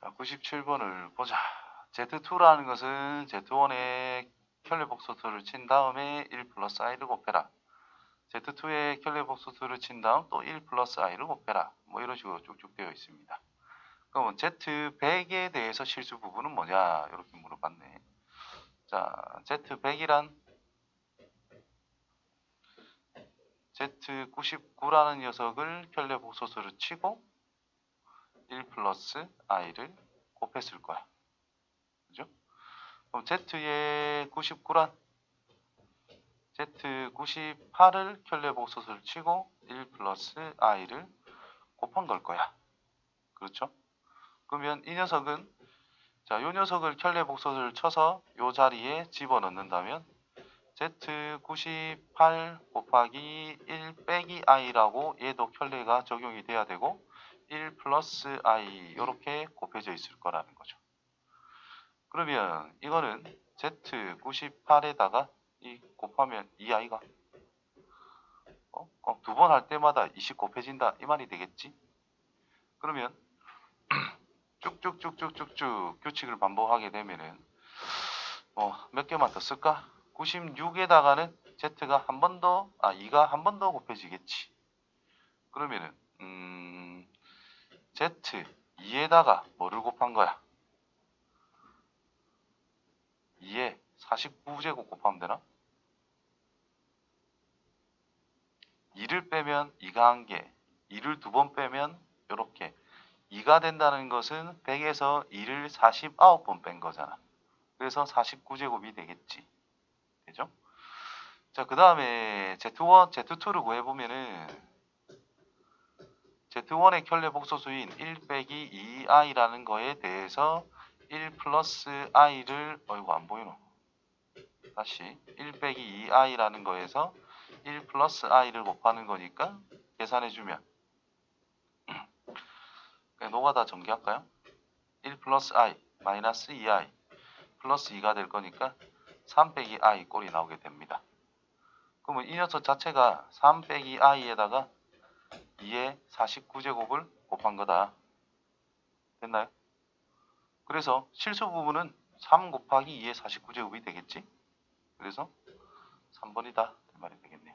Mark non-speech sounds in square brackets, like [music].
자, 97번을 보자. Z2라는 것은 Z1의 켤레복소수를 친 다음에 1 플러스 i를 곱해라. Z2의 켤레복소수를 친 다음 또 1 플러스 i를 곱해라. 뭐 이런 식으로 쭉쭉 되어 있습니다. 그러면 Z100에 대해서 실수 부분은 뭐냐? 이렇게 물어봤네. 자, Z100이란 Z99라는 녀석을 켤레복소수를 치고 1 플러스 i를 곱했을 거야. 그죠? 그럼 Z의 99란 Z98을 켤레복소수를 치고 1 플러스 i를 곱한 걸 거야. 그렇죠? 그러면 이 녀석은 자, 요 녀석을 켤레복소수를 쳐서 요 자리에 집어넣는다면 Z98 곱하기 1 빼기 i라고 얘도 켤레가 적용이 돼야 되고 1 플러스 i 이렇게 곱해져 있을 거라는 거죠. 그러면 이거는 Z98에다가 이 곱하면 2i가 어? 두 번 할 때마다 20 곱해진다 이 말이 되겠지? 그러면 [clears throat] 쭉쭉쭉쭉쭉쭉 규칙을 반복하게 되면은 뭐 몇 개만 더 쓸까? 96에다가는 Z가 한 번 더, 아 2가 한 번 더 곱해지겠지. 그러면은 음, Z 2에다가 뭐를 곱한 거야? 2에 49제곱 곱하면 되나? 2를 빼면 2가 한 개, 2를 두 번 빼면 이렇게 2가 된다는 것은 100에서 2를 49번 뺀 거잖아. 그래서 49제곱이 되겠지. 되죠? 자, 그 다음에 Z1, Z2를 구해보면은 Z1의 켤레 복소수인 1 빼기 2i라는 거에 대해서 1 플러스 i를 어이구 안 보이노 다시 1 빼기 2i라는 거에서 1 플러스 i를 곱하는 거니까 계산해주면 그냥 노가다 전개할까요? 1 플러스 i 마이너스 2i 플러스 2가 될 거니까 3 빼기 i 꼴이 나오게 됩니다. 그러면 이 녀석 자체가 3 빼기 i에다가 2의 49제곱을 곱한 거다. 됐나요? 그래서 실수 부분은 3 곱하기 2의 49제곱이 되겠지. 그래서 3번이다. 이 말이 되겠네요.